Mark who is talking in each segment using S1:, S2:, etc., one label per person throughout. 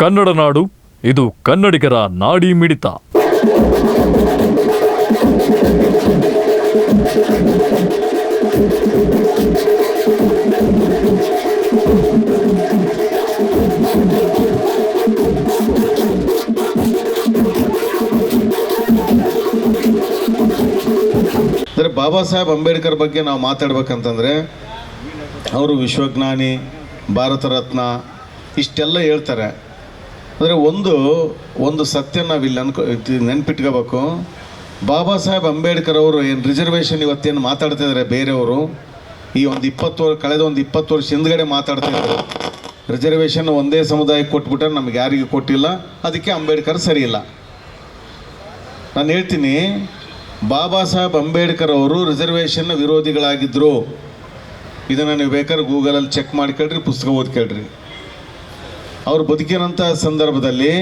S1: ಕನ್ನಡ ನಾಡು, ಇದು ಕನ್ನಡಿಗರ ನಾಡಿ ಮಿಡಿತ.
S2: ಅಂದರೆ ಬಾಬಾ ಸಾಹೇಬ್ ಅಂಬೇಡ್ಕರ್ ಬಗ್ಗೆ ನಾವು ಮಾತಾಡ್ಬೇಕಂತಂದರೆ, ಅವರು ವಿಶ್ವಜ್ಞಾನಿ, ಭಾರತ ರತ್ನ, ಇಷ್ಟೆಲ್ಲ ಹೇಳ್ತಾರೆ. ಅಂದರೆ ಒಂದು ಒಂದು ಸತ್ಯ ನಾವಿಲ್ಲಿ ಅನ್ಕೊ ನೆನ್ಪಿಟ್ಕೋಬೇಕು. ಬಾಬಾ ಸಾಹೇಬ್ ಅಂಬೇಡ್ಕರ್ ಅವರು ಏನು ರಿಸರ್ವೇಷನ್ ಇವತ್ತೇನು ಮಾತಾಡ್ತಾ ಇದ್ದಾರೆ ಬೇರೆಯವರು? ಈ ಒಂದು ಇಪ್ಪತ್ತು ವರ್ಷ ಕಳೆದ ಒಂದು ಇಪ್ಪತ್ತು ವರ್ಷ ಹಿಂದ್ಗಡೆ ಮಾತಾಡ್ತಾ ಇದ್ದಾರೆ. ರಿಸರ್ವೇಷನ್ ಒಂದೇ ಸಮುದಾಯಕ್ಕೆ ಕೊಟ್ಬಿಟ್ರೆ ನಮ್ಗೆ ಯಾರಿಗೂ ಕೊಟ್ಟಿಲ್ಲ, ಅದಕ್ಕೆ ಅಂಬೇಡ್ಕರ್ ಸರಿ ಇಲ್ಲ. ನಾನು ಹೇಳ್ತೀನಿ, ಬಾಬಾ ಸಾಹೇಬ್ ಅಂಬೇಡ್ಕರ್ ಅವರು ರಿಸರ್ವೇಷನ್ ವಿರೋಧಿಗಳಾಗಿದ್ದರು ಇದನ್ನು ನೀವು ಬೇಕಾದ್ರೆ ಗೂಗಲಲ್ಲಿ ಚೆಕ್ ಮಾಡ್ಕೊಳ್ರಿ ಪುಸ್ತಕ ಓದ್ಕೊಳ್ರಿ ಅವ್ರು ಬದುಕಿರೋಂಥ ಸಂದರ್ಭದಲ್ಲಿ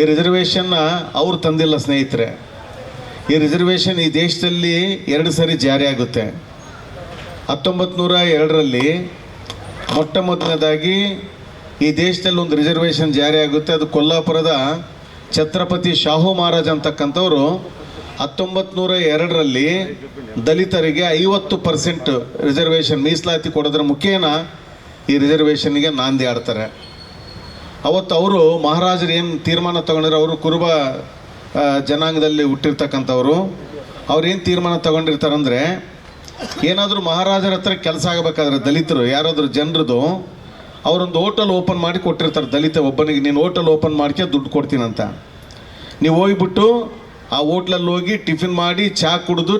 S2: ಈ ರಿಸರ್ವೇಷನ್ನ ಅವ್ರು ತಂದಿಲ್ಲ ಸ್ನೇಹಿತರೆ. ಈ ರಿಸರ್ವೇಷನ್ ಈ ದೇಶದಲ್ಲಿ ಎರಡು ಸರಿ ಜಾರಿ ಆಗುತ್ತೆ. ಹತ್ತೊಂಬತ್ತು ನೂರ ಎರಡರಲ್ಲಿ ಮೊಟ್ಟ ಮೊದಲನೇದಾಗಿ ಈ ದೇಶದಲ್ಲಿ ಒಂದು ರಿಸರ್ವೇಷನ್ ಜಾರಿ ಆಗುತ್ತೆ. ಅದು ಕೊಲ್ಲಾಪುರದ ಛತ್ರಪತಿ ಶಾಹು ಮಹಾರಾಜ್ ಅಂತಕ್ಕಂಥವ್ರು ಹತ್ತೊಂಬತ್ತು ನೂರ ಎರಡರಲ್ಲಿ ದಲಿತರಿಗೆ ಐವತ್ತು ಪರ್ಸೆಂಟ್ ರಿಸರ್ವೇಷನ್ ಮೀಸಲಾತಿ ಕೊಡೋದ್ರ ಮುಖೇನ ಈ ರಿಸರ್ವೇಷನ್ಗೆ ನಾಂದಿ ಆಡ್ತಾರೆ. ಅವತ್ತು ಅವರು ಮಹಾರಾಜರು ಏನು ತೀರ್ಮಾನ ತಗೊಂಡಿರೋ ಅವರು ಕುರುಬ ಜನಾಂಗದಲ್ಲಿ ಹುಟ್ಟಿರ್ತಕ್ಕಂಥವ್ರು. ಏನು ತೀರ್ಮಾನ ತಗೊಂಡಿರ್ತಾರಂದ್ರೆ, ಏನಾದರೂ ಮಹಾರಾಜರ ಹತ್ರ ಕೆಲಸ ಆಗಬೇಕಾದ್ರೆ ದಲಿತರು, ಯಾರಾದರೂ ಜನರದು, ಅವರೊಂದು ಹೋಟೆಲ್ ಓಪನ್ ಮಾಡಿ ಕೊಟ್ಟಿರ್ತಾರೆ ದಲಿತ ಒಬ್ಬನಿಗೆ, ನೀನು ಹೋಟೆಲ್ ಓಪನ್ ಮಾಡ್ಕೆ ದುಡ್ಡು ಕೊಡ್ತೀನಂತ. ನೀವು ಹೋಗ್ಬಿಟ್ಟು ಆ ಹೋಟ್ಲಲ್ಲಿ ಹೋಗಿ ಟಿಫಿನ್ ಮಾಡಿ ಚಹಾ ಕುಡಿದು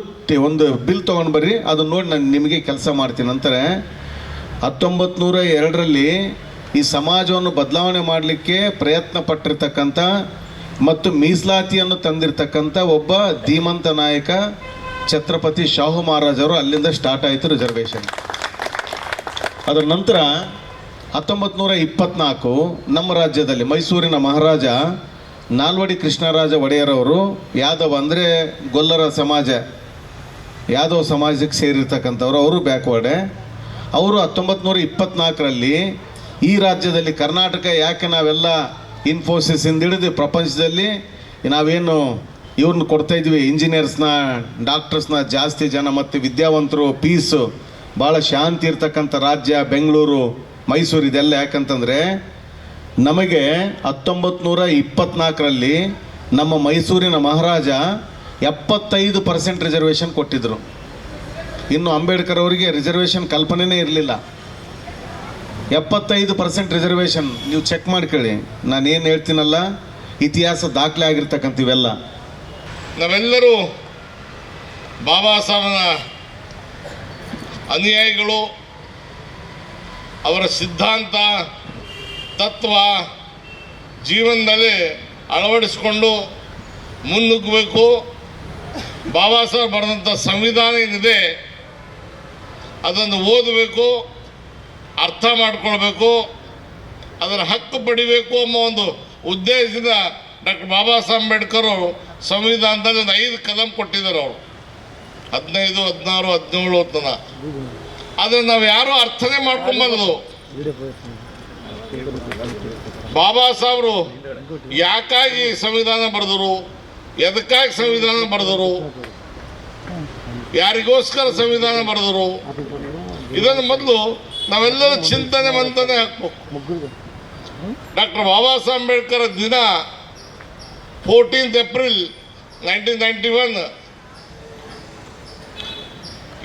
S2: ಒಂದು ಬಿಲ್ ತೊಗೊಂಡು ಬರ್ರಿ ಅದನ್ನ ನೋಡಿ ನಾನು ನಿಮಗೆ ಕೆಲಸ ಮಾಡ್ತೀನಿ ಅಂತಾರೆ. ಹತ್ತೊಂಬತ್ತು ನೂರ ಎರಡರಲ್ಲಿ ಈ ಸಮಾಜವನ್ನು ಬದಲಾವಣೆ ಮಾಡಲಿಕ್ಕೆ ಪ್ರಯತ್ನ ಪಟ್ಟಿರ್ತಕ್ಕಂಥ ಮತ್ತು ಮೀಸಲಾತಿಯನ್ನು ತಂದಿರತಕ್ಕಂಥ ಒಬ್ಬ ಧೀಮಂತ ನಾಯಕ ಛತ್ರಪತಿ ಶಾಹು ಮಹಾರಾಜರು ಅಲ್ಲಿಂದ ಸ್ಟಾರ್ಟ್ ಆಯಿತು ರಿಸರ್ವೇಷನ್ ಅದರ ನಂತರ ಹತ್ತೊಂಬತ್ತು ನೂರ ಇಪ್ಪತ್ನಾಲ್ಕು ನಮ್ಮ ರಾಜ್ಯದಲ್ಲಿ ಮೈಸೂರಿನ ಮಹಾರಾಜ ನಾಲ್ವಡಿ ಕೃಷ್ಣರಾಜ ಒಡೆಯರವರು ಯಾದವ್ ಅಂದರೆ ಗೊಲ್ಲರ ಸಮಾಜ, ಯಾದವ್ ಸಮಾಜಕ್ಕೆ ಸೇರಿರ್ತಕ್ಕಂಥವ್ರು, ಅವರು ಬ್ಯಾಕ್ವರ್ಡೆ. ಅವರು ಹತ್ತೊಂಬತ್ತು ನೂರ ಇಪ್ಪತ್ನಾಲ್ಕರಲ್ಲಿ ಈ ರಾಜ್ಯದಲ್ಲಿ ಕರ್ನಾಟಕ ಯಾಕೆ ನಾವೆಲ್ಲ ಇನ್ಫೋಸಿಸಿಂದ ಹಿಡಿದು ಪ್ರಪಂಚದಲ್ಲಿ ನಾವೇನು ಇವ್ರನ್ನ ಕೊಡ್ತಾ ಇದ್ವಿ ಇಂಜಿನಿಯರ್ಸ್ನ ಡಾಕ್ಟರ್ಸ್ನ ಜಾಸ್ತಿ ಜನ ಮತ್ತು ವಿದ್ಯಾವಂತರು ಪೀಸು ಭಾಳ ಶಾಂತಿ ಇರ್ತಕ್ಕಂಥ ರಾಜ್ಯ ಬೆಂಗಳೂರು, ಮೈಸೂರು ಇದೆಲ್ಲ ಯಾಕಂತಂದರೆ ನಮಗೆ ಹತ್ತೊಂಬತ್ತು ನೂರ ಇಪ್ಪತ್ನಾಲ್ಕರಲ್ಲಿ ನಮ್ಮ ಮೈಸೂರಿನ ಮಹಾರಾಜ ಎಪ್ಪತ್ತೈದು ಪರ್ಸೆಂಟ್ ರಿಸರ್ವೇಷನ್ ಕೊಟ್ಟಿದ್ದರು ಇನ್ನು ಅಂಬೇಡ್ಕರ್ ಅವರಿಗೆ ರಿಸರ್ವೇಷನ್ ಕಲ್ಪನೆನೇ ಇರಲಿಲ್ಲ. ಎಪ್ಪತ್ತೈದು ಪರ್ಸೆಂಟ್ ರಿಸರ್ವೇಷನ್ ನೀವು ಚೆಕ್ ಮಾಡ್ಕೊಳ್ಳಿ. ನಾನು ಏನು ಹೇಳ್ತೀನಲ್ಲ, ಇತಿಹಾಸ ದಾಖಲೆ ಆಗಿರ್ತಕ್ಕಂಥ ಇವೆಲ್ಲ.
S3: ನಾವೆಲ್ಲರೂ ಬಾಬಾ ಸಾಹೇಬನ ಅನುಯಾಯಿಗಳು, ಅವರ ಸಿದ್ಧಾಂತ, ತತ್ವ, ಜೀವನದಲ್ಲಿ ಅಳವಡಿಸಿಕೊಂಡು ಮುನ್ನುಗ್ಗಬೇಕು. ಬಾಬಾ ಸಾಹೇಬ್ ಬರೆದಂಥ ಸಂವಿಧಾನ ಏನಿದೆ, ಅದನ್ನು ಓದಬೇಕು. ಅರ್ಥ ಮಾಡ್ಕೊಳ್ಬೇಕು, ಅದರ ಹಕ್ಕು ಪಡಿಬೇಕು ಅನ್ನೋ ಒಂದು ಉದ್ದೇಶದಿಂದ ಡಾಕ್ಟರ್ ಬಾಬಾ ಸಾಹೇಬ್ ಅಂಬೇಡ್ಕರ್ ಅವರು ಸಂವಿಧಾನದಲ್ಲಿ ಒಂದು ಐದು ಕಲಂ ಕೊಟ್ಟಿದ್ದಾರೆ ಅವರು. ಹದಿನೈದು, ಹದಿನಾರು, ಹದಿನೇಳು ಅಂತ ಆದರೆ ನಾವು ಯಾರೂ ಅರ್ಥನೇ ಮಾಡ್ಕೊಂಬಂದು ಬಾಬಾ ಸಾಹೇಬರು ಯಾಕಾಗಿ ಸಂವಿಧಾನ ಬರೆದರು, ಎದಕ್ಕಾಗಿ ಸಂವಿಧಾನ ಬರೆದರು, ಯಾರಿಗೋಸ್ಕರ ಸಂವಿಧಾನ ಬರೆದರು, ಇದನ್ನು ಮೊದಲು ನಾವೆಲ್ಲರೂ ಚಿಂತನೆ ಮಂತನೆ ಹಾಕ್ಬೇಕು ಡಾಕ್ಟರ್ ಬಾಬಾ ಸಾಹೇಬ್ ಅಂಬೇಡ್ಕರ್ ದಿನ fourteenth April nineteen ninety one.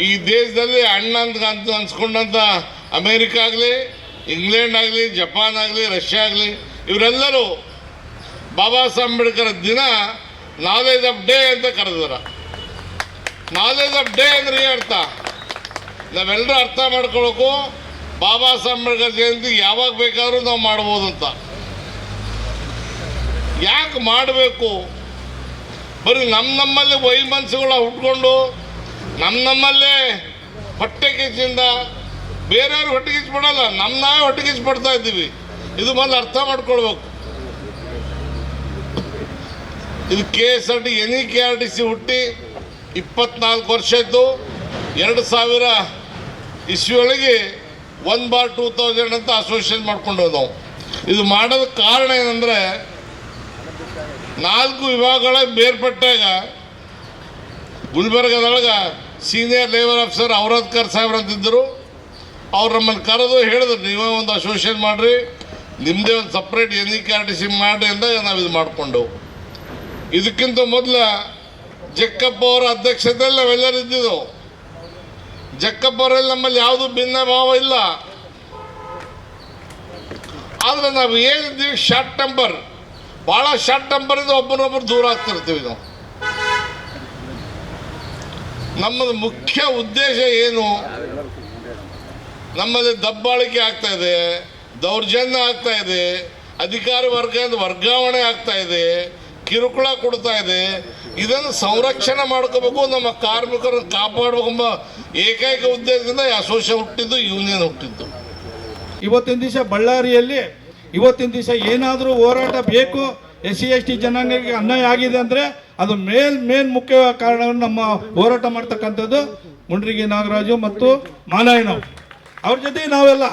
S3: ಈ ದೇಶದಲ್ಲಿ ಅಣ್ಣ ಅಂತ ಅನ್ಸ್ಕೊಂಡಂಥ ಅಮೇರಿಕ ಆಗಲಿ, ಇಂಗ್ಲೆಂಡ್ ಆಗಲಿ, ಜಪಾನ್ ಆಗಲಿ, ರಷ್ಯಾ ಆಗಲಿ, ಇವರೆಲ್ಲರೂ ಬಾಬಾ ಸಾಹೇಬ್ ಅಂಬೇಡ್ಕರ್ ದಿನ ನಾಲೆಜ್ ಆಫ್ ಡೇ ಅಂತ ಕರೆದಾರ ನಾಲೆಜ್ ಆಫ್ ಡೇ ಅಂದ್ರೆ ಏನು ಅರ್ಥ? ನಾವೆಲ್ಲರೂ ಅರ್ಥ ಮಾಡ್ಕೊಳಕು ಬಾಬಾ ಸಾಹೇಬ್ ಅಂಬೇಡ್ಕರ್ ಜಯಂತಿ ಯಾವಾಗ ಬೇಕಾದ್ರೂ ನಾವು ಮಾಡ್ಬೋದು ಅಂತ. ಯಾಕೆ ಮಾಡಬೇಕು? ಬರೀ ನಮ್ಮ ನಮ್ಮಲ್ಲಿ ವೈಮನಸ್ಸುಗಳು ಹುಟ್ಕೊಂಡು ನಮ್ಮ ನಮ್ಮಲ್ಲೇ ಹೊಟ್ಟೆ ಕಿಚ್ಚಿಂದ ಬೇರೆಯವ್ರು ಹೊಟ್ಟೆ ಕಿಚ್ಚು ಪಡಲ್ಲ ನಮ್ಮ ನಾವೇ ಹೊಟ್ಟೆ ಕಿಚ್ಚು ಪಡ್ತಾ ಇದ್ದೀವಿ. ಇದು ಮೊದಲು ಅರ್ಥ ಮಾಡ್ಕೊಳ್ಬೇಕು. ಇದು K S R T N K R T C ಹುಟ್ಟಿ ಇಪ್ಪತ್ನಾಲ್ಕು ವರ್ಷ ಇದ್ದು, ಎರಡು ಸಾವಿರ ಇಸ್ವಿಯೊಳಗೆ ಒನ್ ಬಾರ್ ಟೂ ತೌಸಂಡ್ ಅಂತ ಅಸೋಸಿಯೇಷನ್ ಮಾಡ್ಕೊಂಡು ನಾವು ಇದು ಮಾಡೋದ ಕಾರಣ ಏನಂದರೆ, ನಾಲ್ಕು ವಿಭಾಗಗಳ ಬೇರ್ಪಟ್ಟಾಗ ಗುಲ್ಬರ್ಗದೊಳಗೆ ಸೀನಿಯರ್ ಲೇಬರ್ ಆಫೀಸರ್ ಔರದ್ಕರ್ ಸಾಹೇಬ್ರು ಅಂತಿದ್ದರು ಅವ್ರು ನಮ್ಮನ್ನು ಕರೆದು ಹೇಳಿದ್ರು, ನೀವೇ ಒಂದು ಅಸೋಸಿಯೇಷನ್ ಮಾಡಿರಿ ನಿಮ್ಮದೇ ಒಂದು separate N E K R T C ಮಾಡಿ ಅಂತ ನಾವು ಇದು ಮಾಡಿಕೊಂಡು ಇದಕ್ಕಿಂತ ಮೊದಲು ಜಕ್ಕಪ್ಪ ಅವರ ಅಧ್ಯಕ್ಷತೆಯಲ್ಲಿ ನಾವೆಲ್ಲರೂ ಇದ್ದಿದ್ದು ಜಕ್ಕಪ್ಪ ಅವರಲ್ಲಿ ನಮ್ಮಲ್ಲಿ ಯಾವುದು ಭಿನ್ನ ಭಾವ ಇಲ್ಲ. ಆದರೆ ನಾವು ಏನಿದ್ದೀವಿ ಶಾರ್ಟ್ ಟೆಂಪರ್ ಭಾಳ ಶಾರ್ಟ್ ಟೆಂಪರಿಂದ ಒಬ್ಬರೊಬ್ಬರು ದೂರ ಆಗ್ತಿರ್ತೀವಿ ನಾವು. ನಮ್ಮದು ಮುಖ್ಯ ಉದ್ದೇಶ ಏನು? ನಮ್ಮಲ್ಲಿ ದಬ್ಬಾಳಿಕೆ ಆಗ್ತಾ ಇದೆ, ದೌರ್ಜನ್ಯ ಆಗ್ತಾ ಇದೆ, ಅಧಿಕಾರಿ ವರ್ಗದಿಂದ ವರ್ಗಾವಣೆ ಆಗ್ತಾ ಇದೆ ಕಿರುಕುಳ ಕೊಡ್ತಾ ಇದೆ. ಇದನ್ನು ಸಂರಕ್ಷಣೆ ಮಾಡ್ಕೋಬೇಕು ನಮ್ಮ ಕಾರ್ಮಿಕರನ್ನು ಕಾಪಾಡಬೇಕೆಂಬ ಏಕೈಕ ಉದ್ದೇಶದಿಂದ ಅಸೋಸಿಯೇಷನ್ ಹುಟ್ಟಿದ್ದು, ಯೂನಿಯನ್ ಹುಟ್ಟಿದ್ದು.
S4: ಇವತ್ತಿನ ದಿವಸ ಬಳ್ಳಾರಿಯಲ್ಲಿ, ಇವತ್ತಿನ ದಿವಸ ಏನಾದರೂ ಹೋರಾಟ ಬೇಕು ಎಸ್ ಸಿ ಎಸ್ ಟಿ ಜನಾಂಗಕ್ಕೆ ಅನ್ಯಾಯ ಆಗಿದೆ ಅಂದರೆ ಅದು ಮೇಲ್, ಮೇನ್ ಮುಖ್ಯ ಕಾರಣ ನಮ್ಮ ಹೋರಾಟ ಮಾಡ್ತಕ್ಕಂಥದ್ದು ಮುಂಡ್ರಿಗಿ ನಾಗರಾಜು ಮತ್ತು ಮಾನಾಯಣವ್ ಅವ್ರ ಜೊತೆ ನಾವೆಲ್ಲ.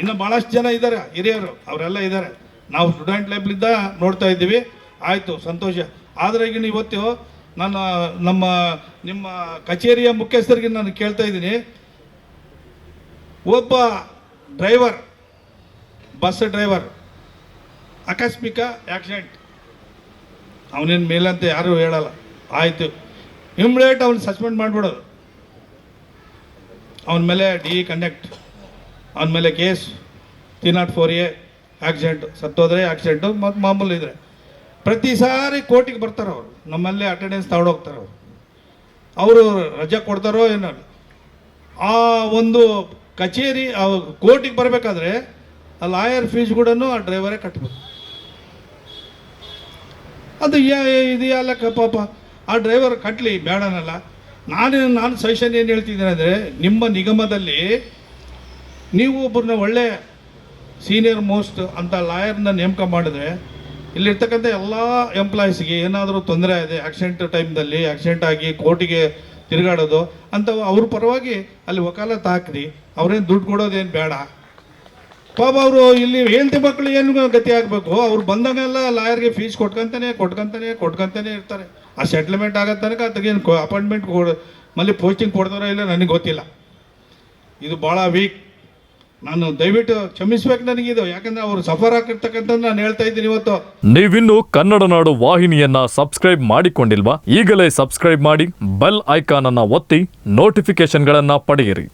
S4: ಇನ್ನು ಭಾಳಷ್ಟು ಜನ ಇದ್ದಾರೆ, ಹಿರಿಯರು, ಅವರೆಲ್ಲ ಇದ್ದಾರೆ. ನಾವು ಸ್ಟೂಡೆಂಟ್ ಲೈಫ್ಲಿಂದ ನೋಡ್ತಾ ಇದ್ದೀವಿ. ಆಯಿತು, ಸಂತೋಷ. ಆದರೆ ಈಗ ಇವತ್ತು ನಾನು ನಮ್ಮ, ನಿಮ್ಮ ಕಚೇರಿಯ ಮುಖ್ಯಸ್ಥರಿಗೆ ನಾನು ಕೇಳ್ತಾ ಇದ್ದೀನಿ. ಒಬ್ಬ ಡ್ರೈವರ್, ಬಸ್ ಡ್ರೈವರ್, ಆಕಸ್ಮಿಕ ಆಕ್ಸಿಡೆಂಟ್. ಅವನೇನು ಮೇಲಂತ ಯಾರೂ ಹೇಳಲ್ಲ. ಆಯಿತು. ಇಮ್ಲೇಟ್ ಅವನು ಸಸ್ಪೆಂಡ್ ಮಾಡಿಬಿಡೋದು. ಅವನ ಮೇಲೆ ಡಿ ಕಂಡಕ್ಟ್. ಅವನ ಮೇಲೆ case. Three not four A accident. ಸತ್ತೋದ್ರೆ accident ಮತ್ತು ಮಾಮೂಲಿ ಇದ್ರೆ. ಪ್ರತಿ ಸಾರಿ ಕೋರ್ಟಿಗೆ ಬರ್ತಾರೆ ಅವರು. ನಮ್ಮಲ್ಲೇ ಅಟೆಂಡೆನ್ಸ್ ತಗೊಂಡೋಗ್ತಾರೆ ಅವರು. ಅವರು ರಜೆ ಕೊಡ್ತಾರೋ ಏನೋ. ಆ ಒಂದು ಕಚೇರಿ ಕೋರ್ಟಿಗೆ ಬರಬೇಕಾದ್ರೆ ಆ ಲಾಯರ್ ಫೀಸ್ ಕೂಡ ಆ ಡ್ರೈವರೇ ಕಟ್ಟಬೇಕು ಅದು ಯಾ- ಇದು ಅಲ್ಲ ಪಾಪ. ಆ ಡ್ರೈವರ್ ಕಟ್ಟಲಿ ಬೇಡನಲ್ಲ ನಾನು ನಾನು ಸಜೆಷನ್ ಏನು ಹೇಳ್ತಿದ್ದೀನಿ ಅಂದರೆ, ನಿಮ್ಮ ನಿಗಮದಲ್ಲಿ ನೀವು ಒಬ್ಬರನ್ನ ಒಳ್ಳೆ ಸೀನಿಯರ್ ಮೋಸ್ಟ್ ಅಂತ ಲಾಯರ್ನ ನೇಮಕ ಮಾಡಿದ್ರೆ ಇಲ್ಲಿರ್ತಕ್ಕಂಥ ಎಲ್ಲ ಎಂಪ್ಲಾಯೀಸ್ಗೆ ಏನಾದರೂ ತೊಂದರೆ ಇದೆ ಆಕ್ಸಿಡೆಂಟ್ ಟೈಮ್ದಲ್ಲಿ ಆಕ್ಸಿಡೆಂಟ್ ಆಗಿ ಕೋರ್ಟಿಗೆ ತಿರುಗಾಡೋದು ಅಂತ ಅವ್ರ ಪರವಾಗಿ ಅಲ್ಲಿ ವಕಾಲತ್ ಹಾಕ್ರಿ ಅವ್ರೇನು ದುಡ್ಡು ಕೊಡೋದೇನು ಬೇಡ. ಪಾಪ ಅವರು ಇಲ್ಲಿ ಹೆಂಡತಿ ಮಕ್ಕಳು ಏನು ಗತಿ ಆಗಬೇಕು? ಅವ್ರು ಬಂದಾಗೆಲ್ಲ ಲಾಯರ್ಗೆ ಫೀಸ್ ಕೊಟ್ಕೊಂತಾನೆ ಕೊಟ್ಕೊಂತಾನೆ ಕೊಟ್ಕೊಂತಾನೆ ಇರ್ತಾರೆ. ಆ ಸೆಟ್ಲ್ಮೆಂಟ್ ಆಗೋ ತನಕ ಅದಕ್ಕೇನು ಅಪಾಯಿಂಟ್ಮೆಂಟ್ ಕೊಡ ಮಲ್ಲಿ ಪೋಸ್ಟಿಂಗ್ ಕೊಡ್ತಾರೋ ಇಲ್ಲ ನನಗೆ ಗೊತ್ತಿಲ್ಲ. ಇದು ಭಾಳ ವೀಕ್ ನಾನು ದಯವಿಟ್ಟು ಕ್ಷಮಿಸ್ಬೇಕು ನನಗಿದು. ಯಾಕಂದ್ರೆ ಅವರು ಸಫರ್ ಆಗಿರ್ತಕ್ಕಂಥ ನಾನು ಹೇಳ್ತಾ ಇದ್ದೀನಿ ಇವತ್ತು.
S1: ನೀವಿನ್ನು ಕನ್ನಡ ನಾಡು ವಾಹಿನಿಯನ್ನ ಸಬ್ಸ್ಕ್ರೈಬ್ ಮಾಡಿಕೊಂಡಿಲ್ವಾ? ಈಗಲೇ ಸಬ್ಸ್ಕ್ರೈಬ್ ಮಾಡಿ ಬೆಲ್ ಐಕಾನ್ ಅನ್ನ ಒತ್ತಿ ನೋಟಿಫಿಕೇಶನ್ಗಳನ್ನ ಪಡೆಯಿರಿ.